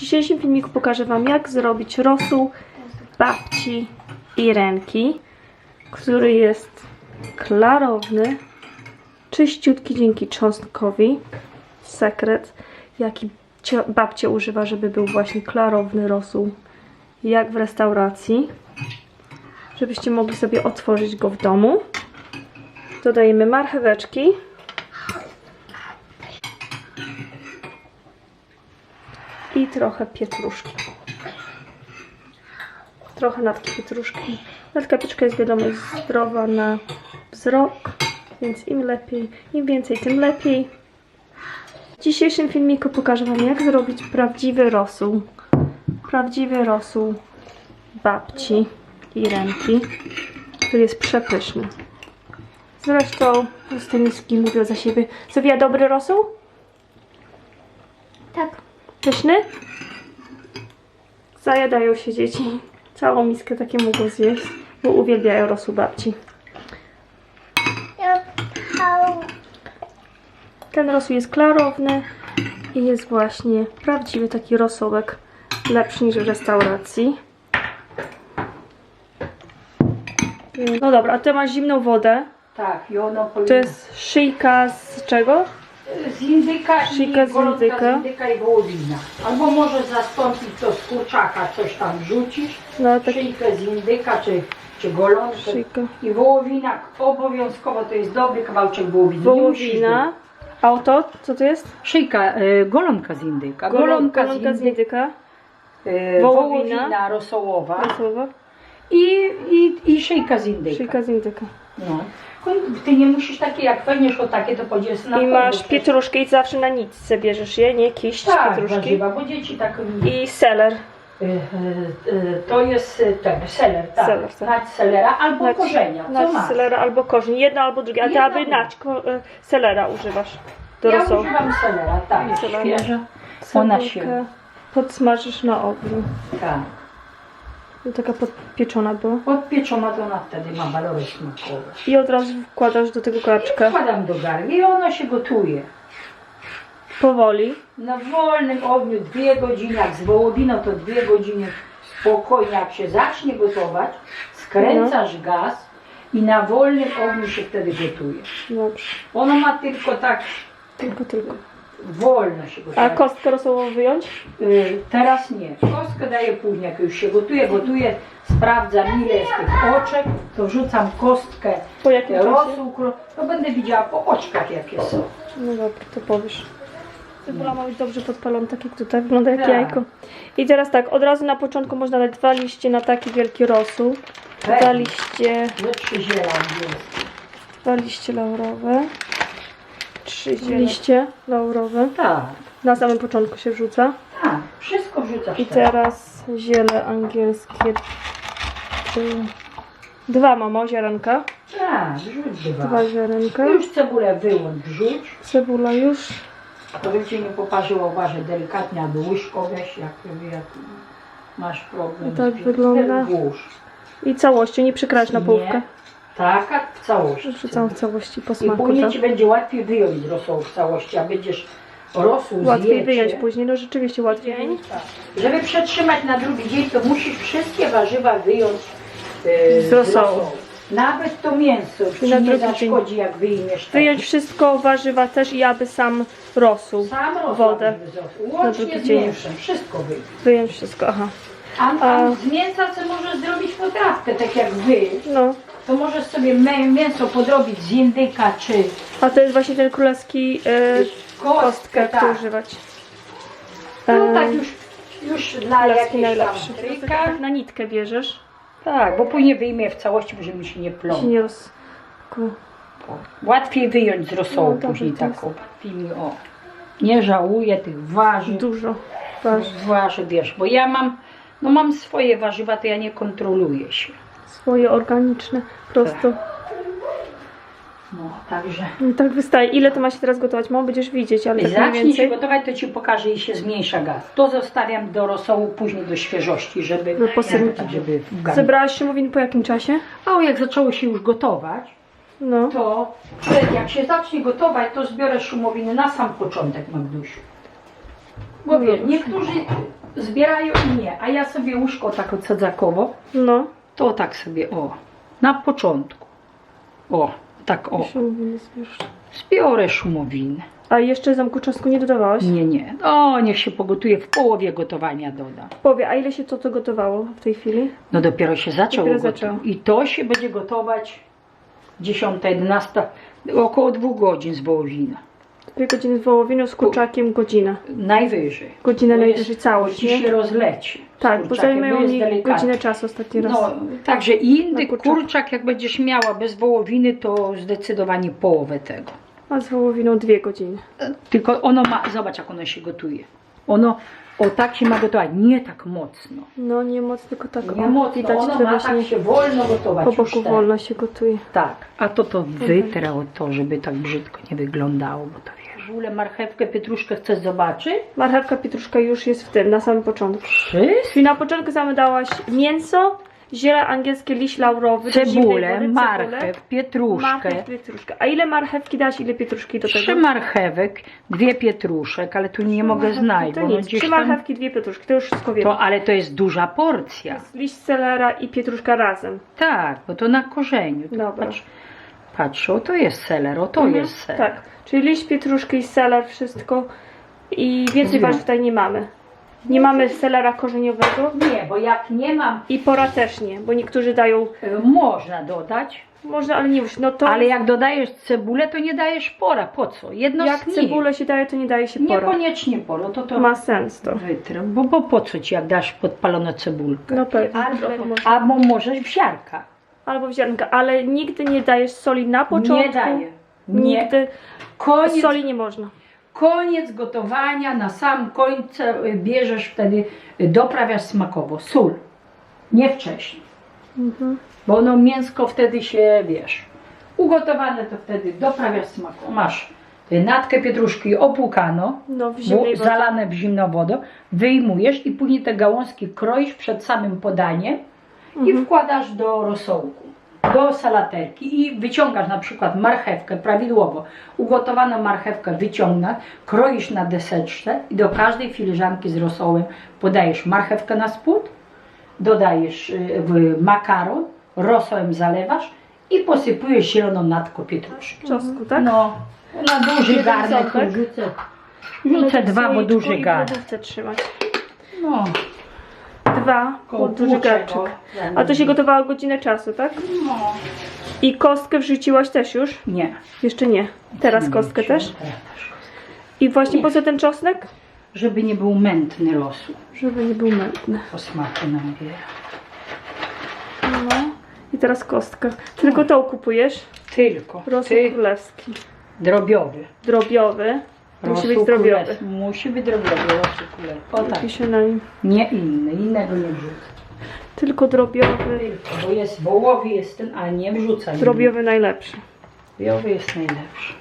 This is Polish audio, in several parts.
dzisiejszym filmiku pokażę Wam, jak zrobić rosół babci Irenki, który jest klarowny, czyściutki dzięki cząstkowi. Sekret, jaki babcia używa, żeby był właśnie klarowny rosół, jak w restauracji. Żebyście mogli sobie otworzyć go w domu. Dodajemy marcheweczki. I trochę pietruszki. Trochę natki pietruszki. Natka pietruszka jest wiadomo zdrowa na wzrok, więc im lepiej, im więcej, tym lepiej. W dzisiejszym filmiku pokażę Wam, jak zrobić prawdziwy rosół. Prawdziwy rosół babci Irenki, który jest przepyszny. Zresztą Pustyniski mówią za siebie. Sofia, dobry rosół? Tak. Pyszny? Zajadają się dzieci. Całą miskę takie mogą zjeść, bo uwielbiają rosół babci. Ten rosół jest klarowny i jest właśnie prawdziwy taki rosołek, lepszy niż w restauracji. No dobra, a ty masz zimną wodę. Tak, i powinno... To jest szyjka z czego? Z indyka Szyjka i z golonka indyka. z indyka i wołowina. Albo możesz zastąpić to z kurczaka, coś tam wrzucisz, No tak, szyjkę z indyka czy, czy golonkę. szyjka. I wołowina obowiązkowo to jest dobry kawałeczek wołowiny. Nie musisz Wołowina. A oto, co to jest? Szyjka, y, golonka z indyka. Golonka, Golonka, z indyka. y, wołowina. wołowina rosołowa Rosołowa. i, i, i szyjka z indyka. Szyjka z indyka. No. Ty nie musisz takie, jak weźmiesz o takie, to podziesz na I masz chcesz. pietruszkę i zawsze na nitce bierzesz je, nie? Kiść Tak, pietruszki. warzywa, bo dzieci tak I seler. Y, y, y, To jest y, ten seler, tak. Seler, tak. Nać selera albo Nać- korzenia. Co Nać masz? selera albo korzeń. Jedno albo drugie. A ty Jedno aby albo- nać ko- e, selera używasz do Ja rosołu. używam selera, tak. Selera. Świeża. Ona Cebulkę się. Podsmażysz na ogniu. Tak. I taka podpieczona była. Podpieczona to ona wtedy ma walory smakowe. I od razu wkładasz do tego garczka. Wkładam do garnki i ona się gotuje. Powoli. Na wolnym ogniu dwie godziny, jak z wołowiną to dwie godziny spokojnie, jak się zacznie gotować, skręcasz Mhm. gaz i na wolnym ogniu się wtedy gotuje. Dobrze. Ona ma tylko tak Tylko, tylko. Wolno się gotuje. A kostkę rosołową wyjąć? Y, Teraz nie. Kostkę daję później, jak już się gotuje, gotuje, sprawdzam ile jest tych oczek, to wrzucam kostkę Po jakim czasie? rosół, kro- to będę widziała po oczkach jakie są. No dobra, to powiesz. Cebula ma być dobrze podpalona, tak jak tutaj, wygląda jak Tak. jajko. I teraz tak, od razu na początku można dać dwa liście na taki wielki rosół. Dwa Pewnie. liście, Ze trzy ziela angielskie. dwa liście laurowe. Trzy liście laurowe. Tak, Na samym początku się wrzuca. tak, wszystko wrzucasz I teraz. teraz ziele angielskie. Dwa mamo, ziarenka. Tak, wrzuć dwa. Dwa ziarenka. Już cebulę wyłącz, wrzuć. Cebula już. To by cię nie poparzyło, uważaj delikatnie, albo łyżką weź, jak, jak masz problem. I tak z- wygląda. Włóż. I całością, nie przykrać na połówkę. Tak, w całości. Wrzucam w całości po I smaku. później Tak. ci będzie łatwiej wyjąć z rosołu w całości, a będziesz rosół Łatwiej zjecie. wyjąć później, no rzeczywiście łatwiej. Tak. Żeby przetrzymać na drugi dzień, to musisz wszystkie warzywa wyjąć e, Z rosołu. Nawet to mięso ci na nie drugi dzień. zaszkodzi, jak wyjmiesz. Wyjąć wszystko, warzywa też i aby sam rosół. Sam wodę. Łącznie drugi z dzień. mięsem, wszystko. Wyjąć wszystko, aha. A, a z mięsa co możesz zrobić potrawkę, tak jak wy, No, to możesz sobie mę- mięso podrobić z indyka czy a to jest właśnie ten królewski e, kostkę, kostkę, tak. który używać. No E, tak już, już na królewski jakieś tam. Tak na nitkę bierzesz. Tak, bo później wyjmie w całości, żeby mi się nie Się plął. nie roz... ku- Łatwiej wyjąć z rosołu No, dobrze, później to o. Nie żałuję tych warzyw. Dużo. Waż Warzyw, wiesz, bo ja mam, no mam swoje warzywa, to ja nie kontroluję się. swoje organiczne, prosto. No, także. I tak wystaje. Ile to ma się teraz gotować? Mam będziesz widzieć, ale tak mniej Zacznie się więcej. gotować, to Ci pokażę i się zmniejsza gaz. To zostawiam do rosołu, później do świeżości, żeby, No, tak, żeby w garnku. Zebrałaś szymowiny po jakim czasie? A jak zaczęło się już gotować, No. to jak się zacznie gotować, to zbiorę szumowiny na sam początek, Magdusiu. Bo No wiesz, niektórzy zbierają i nie. A ja sobie łóżko tak odsadzakowo, No. to tak sobie, o, na początku. O, tak o. Zbierz. Zbiorę szumowiny. A jeszcze zamku czosnku nie dodawałaś? Nie, nie. O, niech się pogotuje, w połowie gotowania dodam. Powie, a ile się to, to gotowało w tej chwili? No dopiero się zaczęło Dopiero gotować. zaczęło. I to się będzie gotować 10, 11, około dwóch godzin z wołowina. Dwie godziny z wołowiną, z kurczakiem godzina. Najwyżej. Godzinę Bo najwyżej jest- całość, nie? się rozleci. z Tak, bo kurczakiem, zajmują jest mi delikatny. godzinę czasu ostatni raz. No, także inny Na kurczaka. kurczak, jak będziesz miała bez wołowiny, to zdecydowanie połowę tego. A z wołowiną dwie godziny. Tylko ono ma, zobacz jak ono się gotuje. Ono, o tak się ma gotować, nie tak mocno. No nie mocno, tylko tak Nie o, mocno, widać, ono że ma właśnie tak się wolno gotować. po już boku tak. wolno się gotuje. Tak, a to to wytrę o to, żeby tak brzydko nie wyglądało, bo to. W ogóle marchewkę, pietruszkę chcesz zobaczyć? Marchewka, pietruszka już jest w tym, na samym początku. Wszystko. Czyli na początku same dałaś mięso, ziele angielskie, liść laurowy, Cebulę, wody, marchew, pietruszkę. marchew, pietruszkę. A ile marchewki dałaś, ile pietruszki do tego? Trzy marchewek, dwie pietruszek, ale tu nie mogę znaleźć, To bo no nic, gdzieś trzy tam... marchewki, dwie pietruszki, to już wszystko wiem. To, ale to jest duża porcja. Liść selera i pietruszka razem. Tak, bo to na korzeniu. To Dobra. Patrz, patrz, o to jest seler, o to Mhm, jest seler. Tak, czyli liść pietruszki i seler, wszystko. I więcej warzyw tutaj nie mamy. Nie mamy selera korzeniowego Nie, bo jak nie mam, i pora też nie, bo niektórzy dają, y, można dodać, można, ale nie już, no to ale jak dodajesz cebulę, to nie dajesz pora. Po co? Jedno jak z nich. cebulę się daje, to nie daje się pora. Niekoniecznie pora, to to Ma sens to. wytrę, bo, bo po co ci jak dasz podpaloną cebulkę? No pewnie. Albo, albo możesz w ziarka. Albo w ziarnka, ale nigdy nie dajesz soli na początku. Nie daję. Nie. Nigdy. Koniec, Soli nie można. koniec gotowania, na sam końcu y, bierzesz wtedy, y, doprawiasz smakowo, sól. Nie wcześniej. Mhm. Bo ono mięsko wtedy się, wiesz, ugotowane to wtedy doprawiasz smaku. Masz natkę pietruszki opłukano, No w zalane w zimną wodą, wyjmujesz i później te gałązki kroisz przed samym podaniem i Mhm. wkładasz do rosołku, do salaterki i wyciągasz na przykład marchewkę prawidłowo, ugotowaną marchewkę wyciągnasz, kroisz na deseczce i do każdej filiżanki z rosołem podajesz marchewkę na spód, dodajesz y, makaron, rosołem zalewasz i posypujesz zieloną natką pietruszki. Czosnku, tak? No, na duży garnek rzucę. Rzucę dwa, bo duży garnek. trzymać. No, Dwa, bo duży. A to się gotowało godzinę czasu, tak? No. I kostkę wrzuciłaś też już? Nie. Jeszcze nie. Teraz kostkę też? I właśnie Nie. po co ten czosnek? Żeby nie był mętny losu. Żeby nie był mętny. Po smaku nabiera. No. I teraz kostka. Tylko tą kupujesz? Tylko. Rosół Ty, królewski. drobiowy. Drobiowy. Musi być drobiowy. Musi być drobiowy. Królewski. O tak. Pisze na nim. Nie inny. Innego nie wrzucę. Tylko drobiowy. Bo jest wołowy jest ten, a nie wrzucaj. Drobiowy najlepszy. Drobiowy jest najlepszy.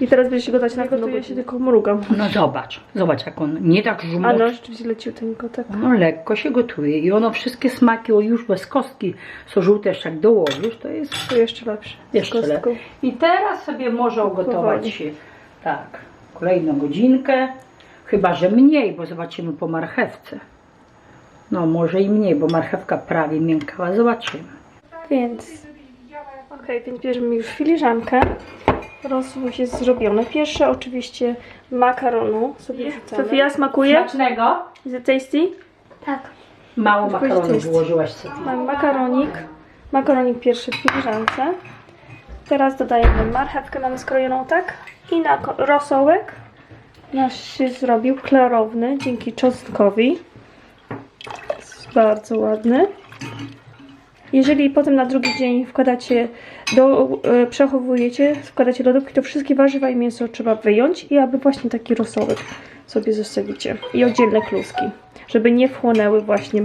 I teraz będziesz go dać na pewno, bo ja się tylko mrugam. No zobacz. Zobacz jak on nie tak A no, rzeczywiście leciuteńko, tak. No lekko się gotuje i ono wszystkie smaki, o już bez kostki są żółte, jeszcze jak dołożysz, to jest To jeszcze lepsze. Z jeszcze kostką. lepiej. I teraz sobie może ugotować się tak, kolejną godzinkę, chyba że mniej, bo zobaczymy po marchewce. No może i mniej, bo marchewka prawie miękka, ale zobaczymy. Więc. Okej, więc bierzemy już filiżankę. Rosół jest zrobiony. Pierwsze oczywiście makaronu sobie rzucamy. Sofia, smakuje? Smacznego? Is it tasty? Tak. Mało makaronu wyłożyłaś sobie. Mamy makaronik. Makaronik pierwszy w filiżance. Teraz dodajemy marchewkę, mamy skrojoną tak. I na rosołek. Nasz się zrobił klarowny dzięki czosnkowi. Jest bardzo ładny. Jeżeli potem na drugi dzień wkładacie, do, e, przechowujecie, wkładacie do to wszystkie warzywa i mięso trzeba wyjąć i aby właśnie taki rosołek sobie zostawicie. I oddzielne kluski, żeby nie wchłonęły właśnie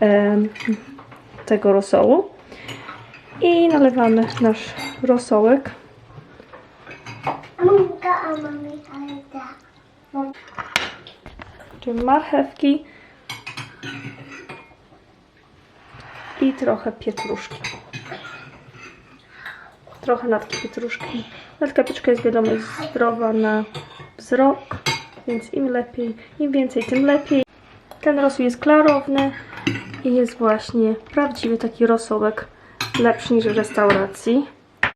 em, tego rosołu. I nalewamy nasz rosołek. Czyli marchewki i trochę pietruszki. Trochę natki pietruszki. Natka pietruszka jest wiadomo jest zdrowa na wzrok, więc im lepiej, im więcej, tym lepiej. Ten rosół jest klarowny i jest właśnie prawdziwy taki rosołek, lepszy niż w restauracji.